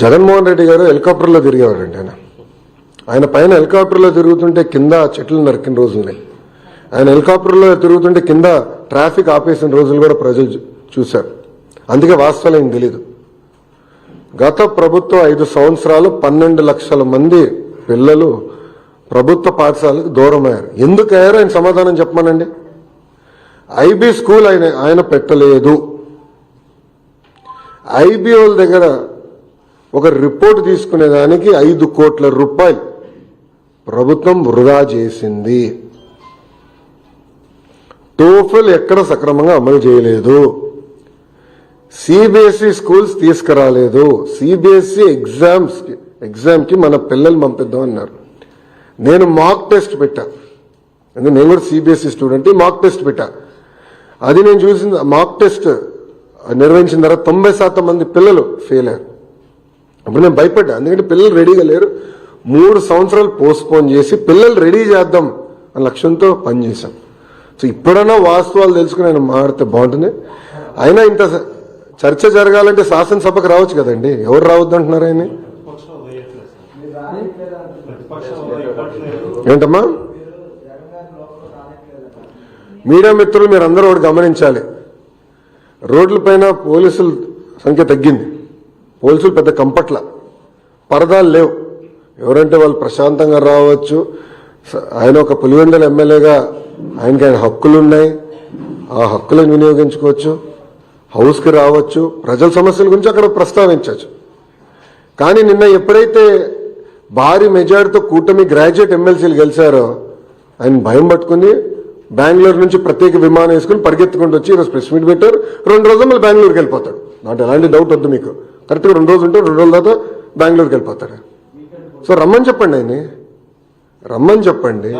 జగన్మోహన్ రెడ్డి గారు హెలికాప్టర్లో తిరిగేవాడండి ఆయన. ఆయన పైన హెలికాప్టర్లో తిరుగుతుంటే కింద చెట్లు నరికిన రోజులున్నాయి ఆయన హెలికాప్టర్లో తిరుగుతుంటే కింద ట్రాఫిక్ ఆపేసిన రోజులు కూడా ప్రజలు చూశారు. అందుకే వాస్తవాలు ఏం తెలీదు. గత ప్రభుత్వ ఐదు సంవత్సరాలు పన్నెండు లక్షల మంది పిల్లలు ప్రభుత్వ పాఠశాలకు దూరం అయ్యారు ఎందుకు అయ్యారో ఆయన సమాధానం చెప్పమానండి. ఐబీ స్కూల్ ఆయన ఆయన పెట్టలేదు. ఐబీఓల దగ్గర ఒక రిపోర్ట్ తీసుకునేదానికి ఐదు కోట్ల రూపాయలు. ప్రభుత్వం వృధా చేసింది. టోఫల్ ఎక్కడ సక్రమంగా అమలు చేయలేదు. సిబిఎస్ఈ స్కూల్స్ తీసుకురాలేదు. సిబిఎస్ఈ ఎగ్జామ్స్ ఎగ్జామ్కి మన పిల్లలు పంపిద్దాం అన్నారు. నేను మాక్ టెస్ట్ పెట్టా. అంటే నేను కూడా సిబిఎస్ఈ స్టూడెంట్ మాక్ టెస్ట్ పెట్టా. అది నేను చూసిన మాక్ టెస్ట్ నిర్వహించిన తర్వాత తొంభై శాతం మంది పిల్లలు ఫెయిల్ అయ్యారు. అప్పుడు నేను భయపడ్డా. ఎందుకంటే పిల్లలు రెడీగా లేరు. మూడు సంవత్సరాలు పోస్ట్పోన్ చేసి పిల్లలు రెడీ చేద్దాం అనే లక్ష్యంతో పనిచేశాం సో ఇప్పుడన్నా వాస్తవాలు తెలుసుకుని ఆయన మాడితే బాగుంటుంది. అయినా ఇంత చర్చ జరగాలంటే శాసనసభకు రావచ్చు కదండి. ఎవరు రావద్దు అంటున్నారు ఆయన ఏంటమ్మా? మీడియా మిత్రులు మీరు అందరూ ఒకటి గమనించాలి. రోడ్లపైన పోలీసుల సంఖ్య తగ్గింది. పోలీసులు పెద్ద కంపట్ల. పరదాలు లేవు. ఎవరంటే వాళ్ళు ప్రశాంతంగా రావచ్చు. ఆయన ఒక పులివెందల ఎమ్మెల్యేగా ఆయనకి ఆయన హక్కులు ఉన్నాయి ఆ హక్కులను వినియోగించుకోవచ్చు. హౌస్కి రావచ్చు. ప్రజల సమస్యల గురించి అక్కడ ప్రస్తావించవచ్చు. కానీ నిన్న ఎప్పుడైతే భారీ మెజార్టీతో కూటమి గ్రాడ్యుయేట్ ఎమ్మెల్సీలు గెలిచారో ఆయన భయం పట్టుకుని బెంగళూరు నుంచి ప్రత్యేక విమానం వేసుకుని పరిగెత్తుకుంటూ వచ్చి ఈరోజు ప్రెస్ మీట్ పెట్టారు. రెండు రోజులు మళ్ళీ బెంగళూరుకి వెళ్ళిపోతాడు. నాకు ఎలాంటి డౌట్ వద్దు మీకు. కరెక్ట్గా రెండు రోజులు ఉంటే రెండు రోజుల తర్వాత బెంగళూరుకి వెళ్ళిపోతాడు సో రమ్మని చెప్పండి ఆయన రమ్మని చెప్పండి.